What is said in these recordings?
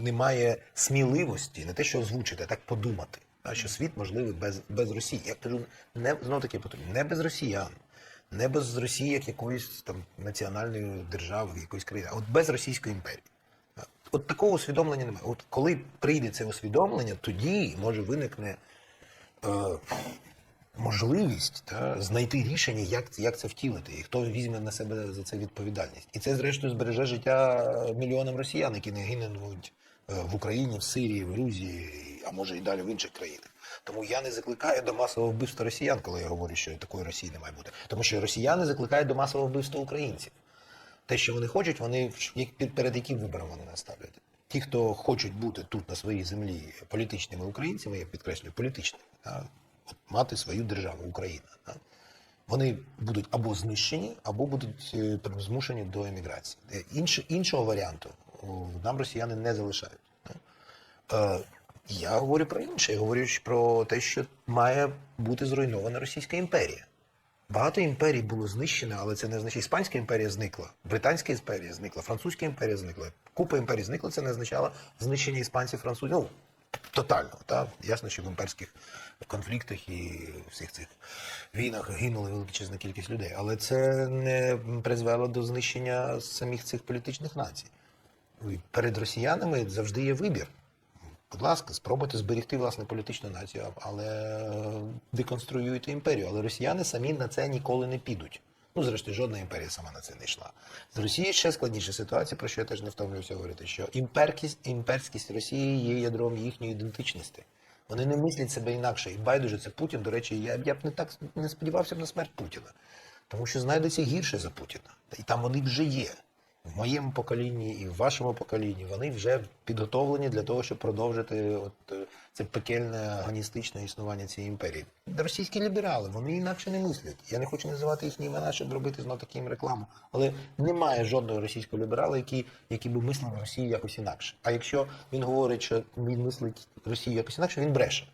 немає сміливості, не те, що озвучити, а так подумати. А що світ можливий без, без Росії. Я кажу, не знов таки повторюю, не без росіян, не без Росії як якоїсь там національної держави, якоїсь країни, а от без Російської імперії. От такого усвідомлення немає. От коли прийде це усвідомлення, тоді може виникне е, можливість та, знайти рішення, як, як це втілити, і хто візьме на себе за це відповідальність. І це, зрештою, збереже життя мільйонам росіян, які не гинуть в Україні, в Сирії, в Грузії, а може і далі в інших країнах. Тому я не закликаю до масового вбивства росіян, коли я говорю, що такої Росії не має бути. Тому що росіяни закликають до масового вбивства українців. Те, що вони хочуть, вони перед яким вибором вони нас ставлять? Ті, хто хочуть бути тут на своїй землі політичними українцями, я підкреслюю, політичними, та, от мати свою державу, Україна. Та, вони будуть або знищені, або будуть е, змушені до еміграції. Е, Інш, іншого варіанту нам росіяни не залишають. Е, я говорю про інше, я говорю про те, що має бути зруйнована Російська імперія. Багато імперій було знищено, але це не означає. Іспанська імперія зникла, Британська імперія зникла, Французька імперія зникла. Купа імперій зникла, це не означало знищення іспанців, французів. Ну, тотально. Та? Ясно, що в імперських конфліктах і всіх цих війнах гинула величезна кількість людей. Але це не призвело до знищення самих цих політичних націй. І Перед росіянами завжди є вибір. Будь ласка, спробуйте зберегти власне політичну націю, але деконструюйте імперію. Але росіяни самі на це ніколи не підуть. Ну, зрештою, жодна імперія сама на це не йшла. З Росією ще складніша ситуація, про що я теж не втомлююся говорити, що імперкість, імперськість Росії є ядром їхньої ідентичності. Вони не мислять себе інакше. І байдуже це Путін. До речі, я, я б не так не сподівався б на смерть Путіна. Тому що знайдеться гірше за Путіна. І там вони вже є. В моєму поколінні і в вашому поколінні вони вже підготовлені для того, щоб продовжити от е, це пекельне агоністичне існування цієї імперії. Російські ліберали, вони інакше не мислять. Я не хочу називати їхні імена, щоб робити знов таки їм рекламу. Але немає жодного російського ліберала, який, який би мислив Росію якось інакше. А якщо він говорить, що він мислить Росію якось інакше, він бреше.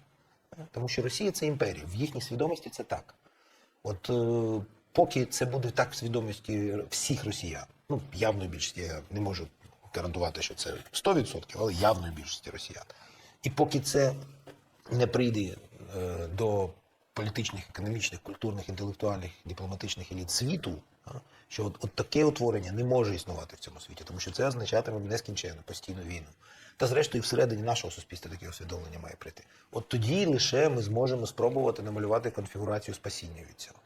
Тому що Росія це імперія. В їхній свідомості це так. От е, поки це буде так в свідомості всіх росіян, ну явної більшості, я не можу гарантувати, що це 100%, але явної більшості росіян. І поки це не прийде е, до політичних, економічних, культурних, інтелектуальних, дипломатичних еліт світу, що от, от таке утворення не може існувати в цьому світі, тому що це означатиме нескінченну постійну війну. Та зрештою, всередині нашого суспільства таке усвідомлення має прийти. От тоді лише ми зможемо спробувати намалювати конфігурацію спасіння від цього.